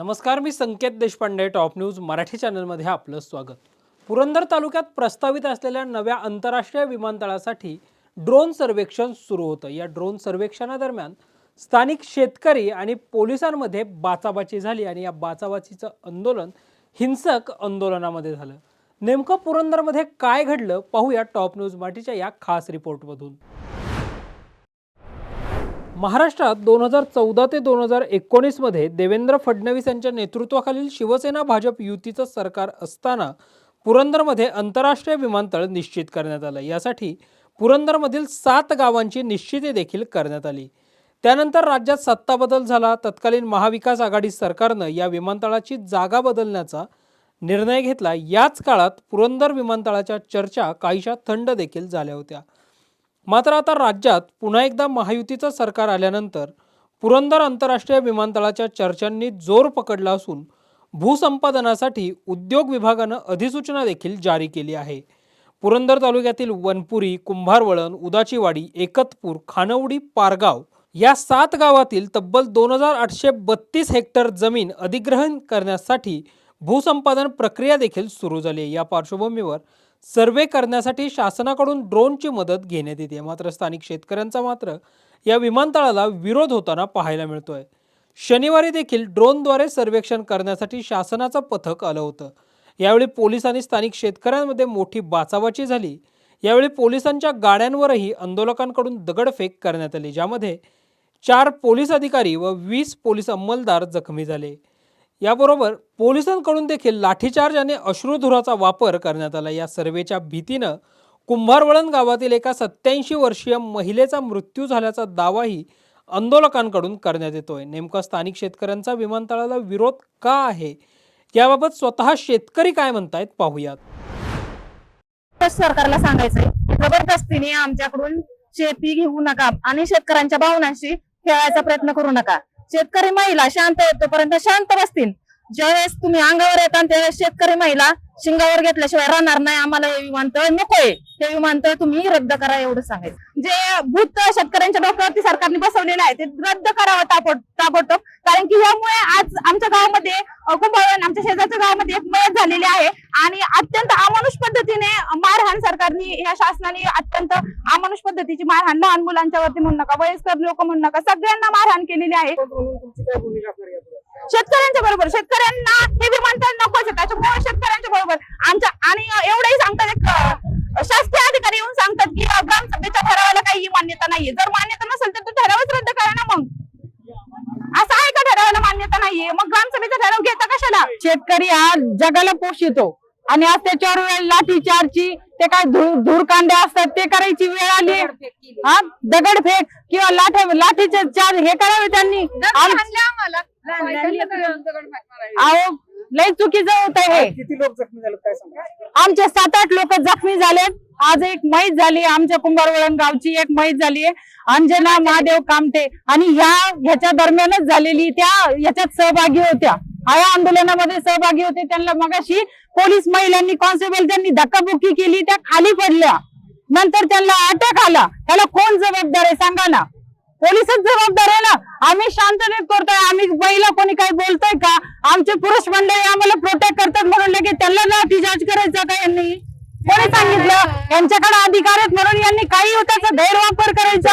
नमस्कार मी Sanket Deshpande top news Marathi चॅनलमध्ये आपलं स्वागत. पुरंदर तालुक्यात प्रस्तावित असलेल्या नव्या आंतरराष्ट्रीय विमानतळासाठी ड्रोन सर्वेक्षण सुरू होतं. या ड्रोन सर्वेक्षणादरम्यान स्थानिक शेतकरी आणि पोलिसांमध्ये बाचाबाची झाली आणि या बाचाबाचीचं आंदोलन हिंसक आंदोलनामध्ये झालं. नेमकं पुरंदरमध्ये काय घडलं पाहूया टॉप न्यूज मराठीच्या या खास रिपोर्टमधून. महाराष्ट्रात दोन हजार चौदा ते दोन हजार एकोणीसमध्ये देवेंद्र फडणवीस यांच्या नेतृत्वाखालील शिवसेना भाजप युतीचं सरकार असताना पुरंदरमध्ये आंतरराष्ट्रीय विमानतळ निश्चित करण्यात आलं. यासाठी पुरंदरमधील सात गावांची निश्चिती देखील करण्यात आली. त्यानंतर राज्यात सत्ता बदल झाला. तत्कालीन महाविकास आघाडी सरकारनं या विमानतळाची जागा बदलण्याचा निर्णय घेतला. याच काळात पुरंदर विमानतळाच्या चर्चा काहीशा थंड देखील झाल्या होत्या. मात्र आता राज्यात पुन्हा एकदा महायुतीचं सरकार आल्यानंतर पुरंदर आंतरराष्ट्रीय विमानतळाच्या चर्चांनी जोर पकडला असून भूसंपादनासाठी उद्योग विभागानं अधिसूचना देखील जारी केली आहे. पुरंदर तालुक्यातील वनपुरी कुंभारवळण उदाचीवाडी एकतपूर खानवडी पारगाव या सात गावातील तब्बल दोन हजार आठशे बत्तीस हेक्टर जमीन अधिग्रहण करण्यासाठी भूसंपादन प्रक्रिया देखील सुरू झाली आहे. या पार्श्वभूमीवर सर्वे करण्यासाठी शासनाकडून ड्रोनची मदत घेण्यात येते. मात्र स्थानिक शेतकऱ्यांचा मात्र या विमानतळाला विरोध होताना पाहायला मिळतोय. शनिवारी देखील ड्रोनद्वारे सर्वेक्षण करण्यासाठी शासनाचं पथक आलं होतं. यावेळी पोलीस आणि स्थानिक शेतकऱ्यांमध्ये मोठी बाचाबाची झाली. यावेळी पोलिसांच्या गाड्यांवरही आंदोलकांकडून दगडफेक करण्यात आली ज्यामध्ये चार पोलीस अधिकारी व वीस पोलीस अंमलदार जखमी झाले. याबरोबर पोलिसांकडून देखील लाठीचार्ज आणि अश्रुधुराचा वापर करण्यात आला. या सर्वेच्या भीतीनं कुंभारवळण गावातील एका सत्याऐंशी वर्षीय महिलेचा मृत्यू झाल्याचा दावाही आंदोलकांकडून करण्यात येतोय. नेमका स्थानिक शेतकऱ्यांचा विमानतळाला विरोध का आहे? याबाबत स्वतः शेतकरी काय म्हणतायत पाहूयात. सरकारला सांगायचंय जबरदस्तीने आमच्याकडून शेती घेऊ नका आणि शेतकऱ्यांच्या भावनांशी खेळायचा प्रयत्न करू नका. शेतकरी महिला शांत येतोपर्यंत शांत बसतील. ज्यावेळेस तुम्ही अंगावर येता त्यावेळेस शेतकरी महिला शिंगावर घेतल्याशिवाय राहणार नाही. आम्हाला हे विमानतळ नकोय. हे विमानतळ तुम्ही रद्द करा एवढं सांगायचं जे भूत शेतकऱ्यांच्या डोक्यावरती सरकारने बसवलेलं आहे ते रद्द करावं ताबडतोब. कारण की यामुळे आज आमच्या कुंभवण आमच्या शेजारच्या गावामध्ये एक मयत झालेली आहे. आणि अत्यंत अमानुष पद्धतीने मारहाण सरकारने या शासनाने अत्यंत अमानुष पद्धतीची मारहाण लहान मुलांच्या वरती म्हणू नका वयस्कर लोक म्हणू नका सगळ्यांना मारहाण केलेली आहे. शेतकऱ्यांच्या बरोबर शेतकऱ्यांना हे विमानतळ नकोच आहे त्याच्यामुळे शेतकऱ्यांच्या बरोबर. आमच्या आणि एवढंही सांगतात एक शासकीय अधिकारी येऊन सांगतात की ग्रामसभेच्या ठरावाला काही मान्यता नाहीये. जर मान्यता नसेल तर तो ठरावच रद्द करा ना मग असं आहे का ठरावाला मान्यता नाहीये. मग ग्रामसभेचा ठराव घेता कशाला? शेतकरी हा जगाला पोषितो आणि आज त्याच्यावर लाठीचारची ते काय धूर धूरकांडे असतात ते करायची वेळ आली. हा? दगडफेक किंवा लाठ लाठीचे चार हे करावे त्यांनी. अहो लय चुकीचं होत हे. किती लोक जखमी झाले काय सांगा? आमचे सात आठ लोक जखमी झालेत. आज एक मैत झाली आमच्या कुंभारवळण गावची एक मैत झाली अंजना महादेव कामटे आणि ह्या ह्याच्या दरम्यानच झालेली त्या ह्याच्यात सहभागी होत्या. या आंदोलनामध्ये सहभागी होते. त्यांना मगाशी पोलीस महिलांनी कॉन्स्टेबल त्यांनी धक्काबुक्की केली. त्या खाली पडल्या. नंतर त्यांना अटक आला. त्याला कोण जबाबदार आहे सांगा ना. पोलीसच जबाबदार आहे ना. आम्ही शांततेत करतोय. आम्ही महिला कोणी काही बोलतोय का? आमचे पुरुष मंडळी आम्हाला प्रोटेक्ट करतात म्हणून लगेच त्यांना लाठीचार्ज करायचा का यांनी? कोणी सांगितलं? यांच्याकडे अधिकार आहेत म्हणून यांनी काही त्याचा गैरवापर करायचा.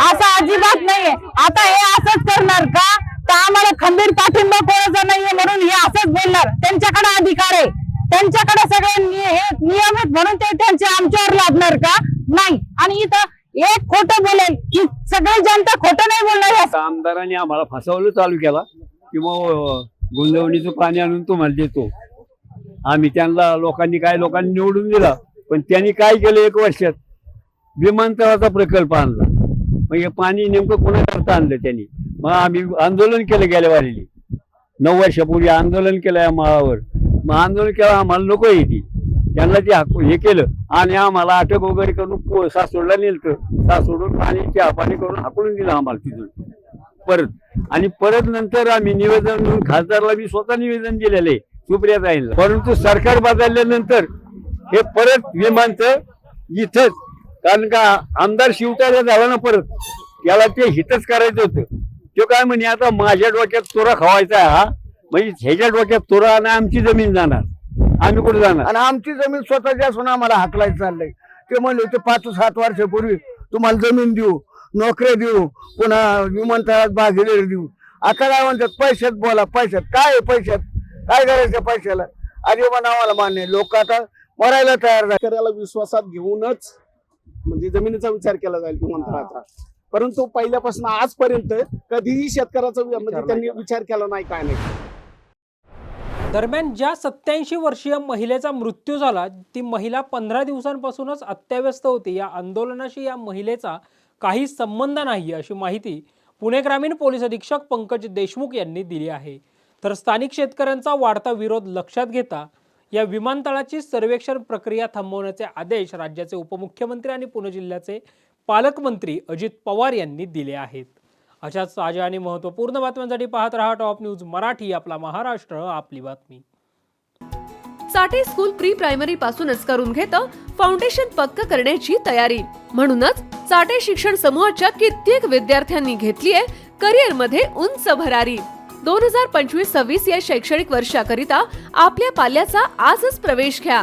असं अजिबात नाहीये. आता हे असंच करणार का? तर आम्हाला खंबीर पाठिंबा कोणाचा नाहीये म्हणून हे असंच बोलणार. त्यांच्याकडे अधिकार आहे. त्यांच्याकडे सगळे नि- नियम आहेत म्हणून ते त्यांचे आमच्यावर लादणार का? नाही. आणि इथं एक खोटं बोलेल की सगळी जनता खोटं नाही बोलणार आता आमदारांनी आम्हाला फसवलं चालू केला. की मग गुंजवणीचं पाणी आणून तुम्हाला देतो. आम्ही त्यांना लोकांनी काय लोकांनी निवडून दिला पण त्यांनी काय केलं एक वर्षात? विमानतळाचा प्रकल्प आणला. मग हे पाणी नेमकं कोणाकरता आणलं त्यांनी? मग आम्ही आंदोलन केलं गेल्या वारीली. नऊ वर्षापूर्वी आंदोलन केलं या माळावर. मग आंदोलन केलं आम्हाला नको येते त्यांना ते हाक हे केलं आणि आम्हाला अटक वगैरे करून पो- सासवडला नेलं सासवडून पाणी चहा पाणी करून हाकलून दिलं आम्हाला तिथून. परत. आणि परत नंतर आम्ही निवेदन म्हणून खासदारला मी स्वतः निवेदन दिलेलं आहे सुप्रियाताईंना परंतु सरकार बदलल्यानंतर हे परत विमानतळ इथंच कारण का आमदार शिवतार्या झाला ना परत याला ते हितच करायचं होतं. तो काय म्हणे आता माझ्या डोक्यात तुरा खवायचा आहे हा. म्हणजे ह्याच्या डोक्यात तुरा आणि आमची जमीन जाणार. आम्ही कुठे जाणार? आणि आमची जमीन स्वतःची असून आम्हाला हाकलायचं चाललंय. ते म्हणले होते पाच सात वर्षापूर्वी तुम्हाला जमीन देऊ नोकऱ्या देऊ पुन्हा विमानतळात भागीदारी देऊ. आता काय म्हणतात पैशात बोला पैशात. काय पैशात? काय करायचं पैशाला? अजिबात आम्हाला मान्य आहे. लोक आता मरायला तयार झाले. शेतकऱ्याला विश्वासात घेऊनच म्हणजे जमिनीचा विचार केला जाईल विमानतळाचा परंतु पहिल्यापासून आजपर्यंत कधीही शेतकऱ्याचा म्हणजे त्यांनी विचार केला नाही काय नाही. दरम्यान ज्या सत्याऐंशी वर्षीय महिलेचा मृत्यू झाला ती महिला पंधरा दिवसांपासूनच अत्याव्यस्त होती. या आंदोलनाशी या महिलेचा काही संबंध नाही अशी माहिती पुणे ग्रामीण पोलीस अधीक्षक पंकज देशमुख यांनी दिली आहे. तर स्थानिक शेतकऱ्यांचा वाढता विरोध लक्षात घेता या विमानतळाची सर्वेक्षण प्रक्रिया थांबवण्याचे आदेश राज्याचे उपमुख्यमंत्री आणि पुणे जिल्ह्याचे पालकमंत्री अजित पवार यांनी दिले आहेत. अशाच ताज्या आणि महत्त्वपूर्ण बातम्यांसाठी पाहत रहा टॉप न्यूज मराठी आपला महाराष्ट्र आपली बातमी. साठे स्कूल प्री प्रायमरी पासूनच करून घेतं फाउंडेशन पक्क करण्याची तयारी. म्हणूनच साठे शिक्षण समूहाच्या कित्येक विद्यार्थ्यांनी घेतलीये करिअरमध्ये उंच भरारी. दोन हजार पंचवीस सव्वीस या शैक्षणिक वर्षाकरिता आपल्या पाल्याचा आजच प्रवेश घ्या.